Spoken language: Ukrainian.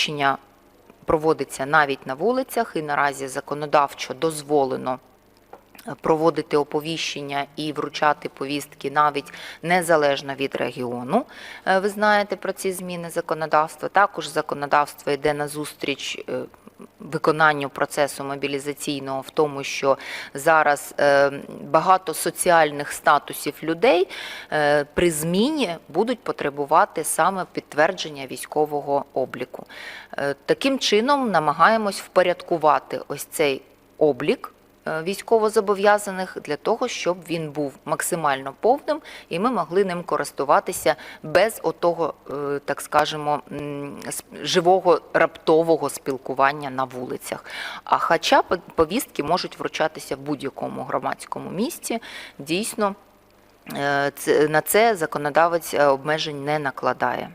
оповіщення проводиться навіть на вулицях, і наразі законодавчо дозволено проводити оповіщення і вручати повістки навіть незалежно від регіону. Е, Ви знаєте про ці зміни законодавства. Також законодавство йде на зустріч е, виконанню процесу мобілізаційного в тому, що зараз е, багато соціальних статусів людей при зміні будуть потребувати саме підтвердження військового обліку. Таким чином намагаємось впорядкувати ось цей облік військовозобов'язаних для того, щоб він був максимально повним, і ми могли ним користуватися без отого, е, так скажемо, живого раптового спілкування на вулицях. А хоча по- повістки можуть вручатися в будь-якому громадському місці, дійсно. е, На це законодавець е, обмежень не накладає.